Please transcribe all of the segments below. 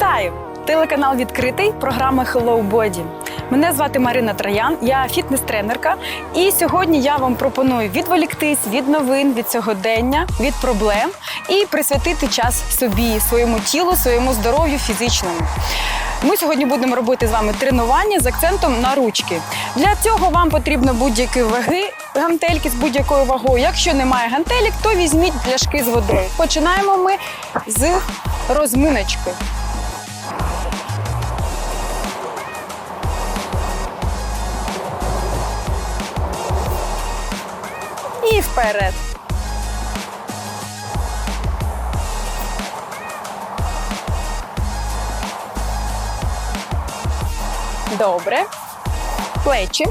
Вітаю! Телеканал відкритий, програма Hello Body. Мене звати Марина Троян, я фітнес-тренерка. І сьогодні я вам пропоную відволіктись від новин, від сьогодення, від проблем і присвятити час собі, своєму тілу, своєму здоров'ю фізичному. Ми сьогодні будемо робити з вами тренування з акцентом на ручки. Для цього вам потрібно будь-які ваги, гантельки з будь-якою вагою. Якщо немає гантелік, то візьміть пляшки з водою. Починаємо ми з розминочки. Вперед. Добре. Плечі.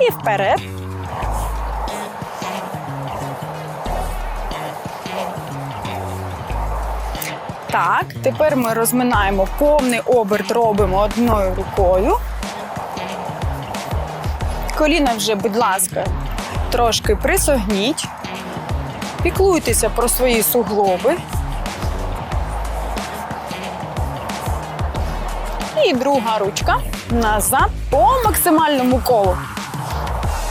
І вперед. Так, тепер ми розминаємо повний оберт, робимо одною рукою. Коліна вже, будь ласка, трошки присогніть. Піклуйтеся про свої суглоби. І друга ручка назад по максимальному колу.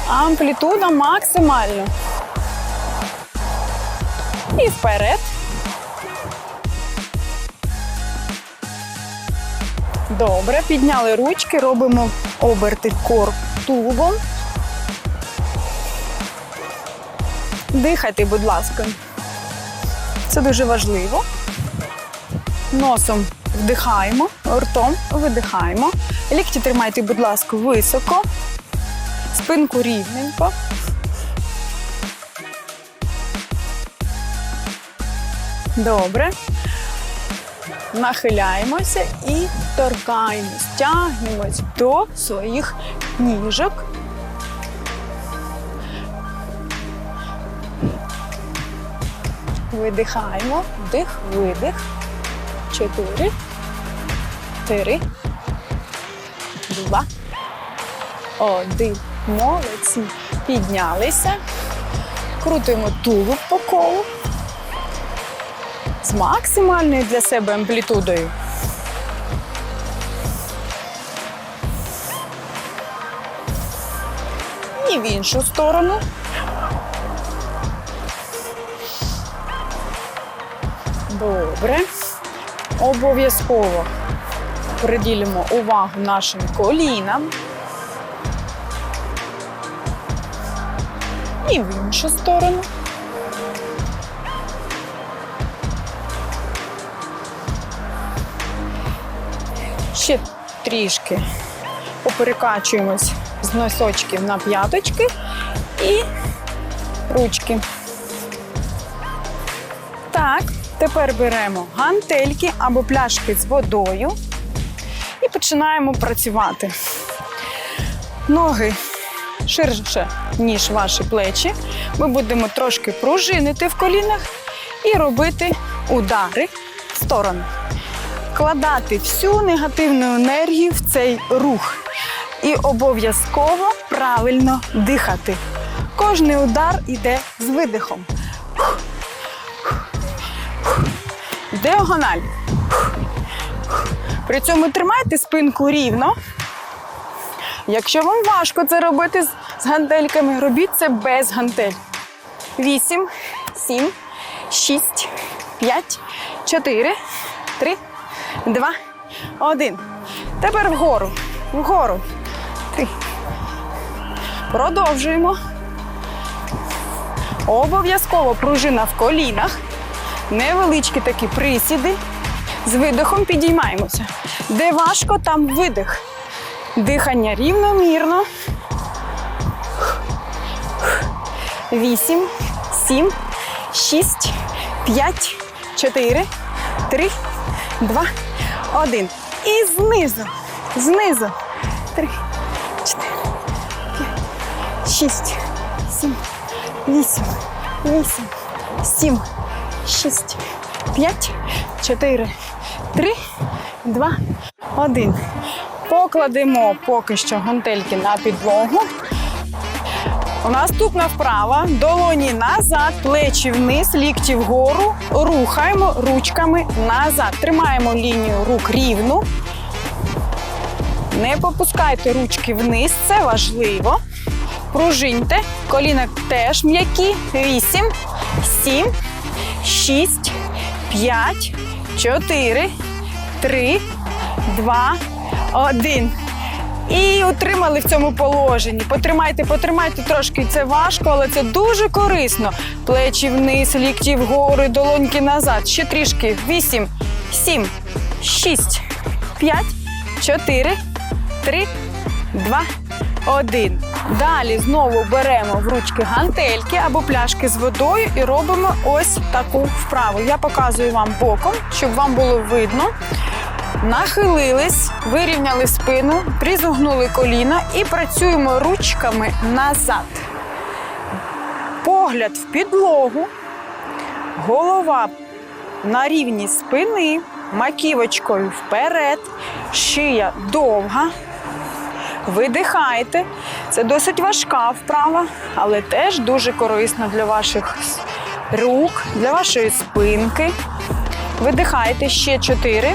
Амплітуда максимальна. І вперед. Добре, підняли ручки, робимо оберти кор тулубом. Дихайте, будь ласка. Це дуже важливо. Носом вдихаємо, ртом видихаємо. Лікті тримайте, будь ласка, високо. Спинку рівненько. Добре. Нахиляємося і торкаємось, тягнемось до своїх ніжок. Видихаємо, вдих, видих. Чотири. Три. Два. Один. Молодці. Піднялися. Крутимо тулуб по колу з максимальною для себе амплітудою. І в іншу сторону. Добре. Обов'язково приділимо увагу нашим колінам. І в іншу сторону. Ще трішки поперекачуємось з носочків на п'яточки і ручки. Так, тепер беремо гантельки або пляшки з водою і починаємо працювати. Ноги ширше, ніж ваші плечі. Ми будемо трошки пружинити в колінах і робити удари в сторону вкладати всю негативну енергію в цей рух. І обов'язково правильно дихати. Кожний удар йде з видихом. Діагональ. При цьому тримайте спинку рівно. Якщо вам важко це робити з- гантельками, робіть це без гантель. Вісім, сім, шість, п'ять, чотири, три, два, один. Тепер вгору. Вгору. Три. Продовжуємо. Обов'язково пружина в колінах. Невеличкі такі присіди. З видихом підіймаємося. Де важко, там видих. Дихання рівномірно. Вісім, сім, шість, п'ять, чотири, три, два, один. І знизу. Знизу. Три, шість, сім, вісім, вісім, сім, шість, п'ять, чотири, три, два, один. Покладемо поки що гантельки на підлогу. Наступна вправа. Долоні назад, плечі вниз, лікті вгору. Рухаємо ручками назад. Тримаємо лінію рук рівну. Не попускайте ручки вниз, це важливо. Пружиньте. Коліна теж м'які. Вісім, сім, шість, п'ять, чотири, три, два, один. І утримали в цьому положенні. Потримайте, потримайте трошки. Це важко, але це дуже корисно. Плечі вниз, лікті вгору, долоньки назад. Ще трішки. Вісім, сім, шість, п'ять, чотири, три, два, один. Далі знову беремо в ручки гантельки або пляшки з водою і робимо ось таку вправу. Я показую вам боком, щоб вам було видно. Нахилились, вирівняли спину, призогнули коліна і працюємо ручками назад. Погляд в підлогу, голова на рівні спини, маківочкою вперед, шия довга. Видихайте. Це досить важка вправа, але теж дуже корисна для ваших рук, для вашої спинки. Видихайте ще чотири.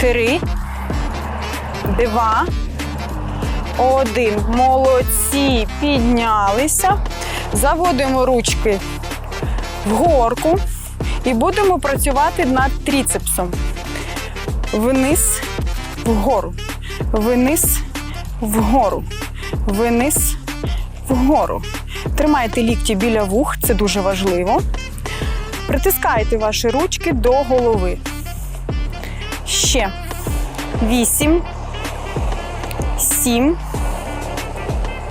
Три, два, один. Молодці. Піднялися. Заводимо ручки в горку і будемо працювати над тріцепсом. Вниз, вгору. Вниз, вгору. Вниз, вгору. Тримайте лікті біля вух, це дуже важливо. Притискайте ваші ручки до голови. Ще вісім, сім,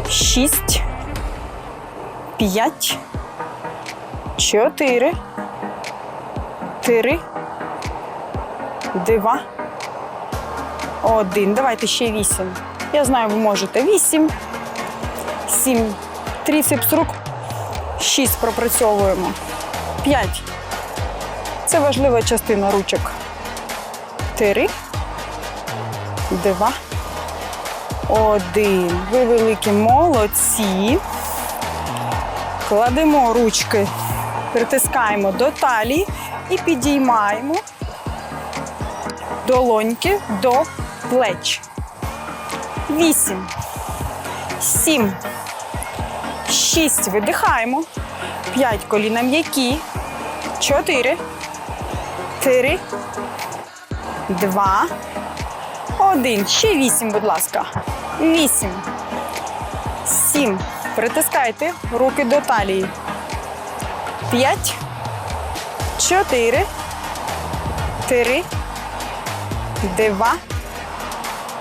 шість, п'ять, чотири, три, два, один. Давайте ще вісім. Я знаю, ви можете. Вісім, сім, тріцепс рук, шість пропрацьовуємо. П'ять. Це важлива частина ручок. Три, два, один. Ви великі молодці. Кладемо ручки, притискаємо до талії і підіймаємо долоньки до плеч. Вісім, сім, шість. Видихаємо. П'ять коліна м'які. Чотири. Три два, один. Ще вісім, будь ласка. Вісім. Сім. Притискайте руки до талії. П'ять. Чотири. Три. Два.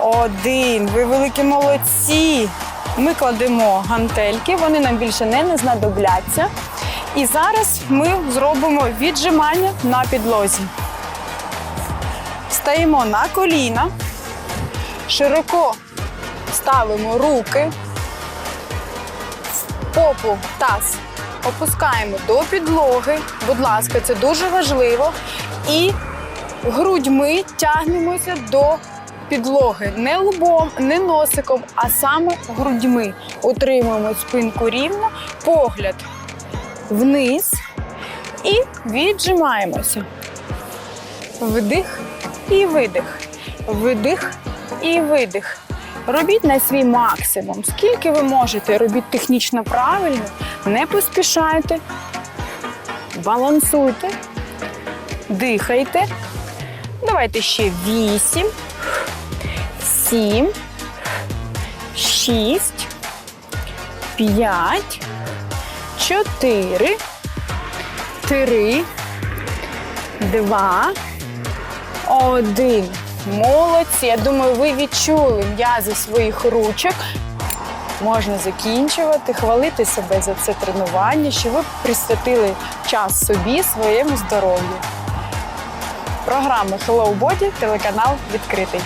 Один. Ви великі молодці. Ми кладемо гантельки, вони нам більше не знадобляться. І зараз ми зробимо віджимання на підлозі. Стаємо на коліна, широко ставимо руки, попу, таз опускаємо до підлоги. Будь ласка, це дуже важливо. І грудьми тягнемося до підлоги. Не лбом, не носиком, а саме грудьми. Утримуємо спинку рівно, погляд вниз і віджимаємося. Вдих і видих. Видих і видих. Робіть на свій максимум. Скільки ви можете, робіть технічно правильно, не поспішайте, балансуйте, дихайте. Давайте ще вісім, сім, шість, п'ять, чотири, три, два. Один. Молодці. Я думаю, ви відчули м'язи своїх ручок. Можна закінчувати, хвалити себе за це тренування, що ви присвятили час собі, своєму здоров'ю. Програма Hello Body, телеканал відкритий.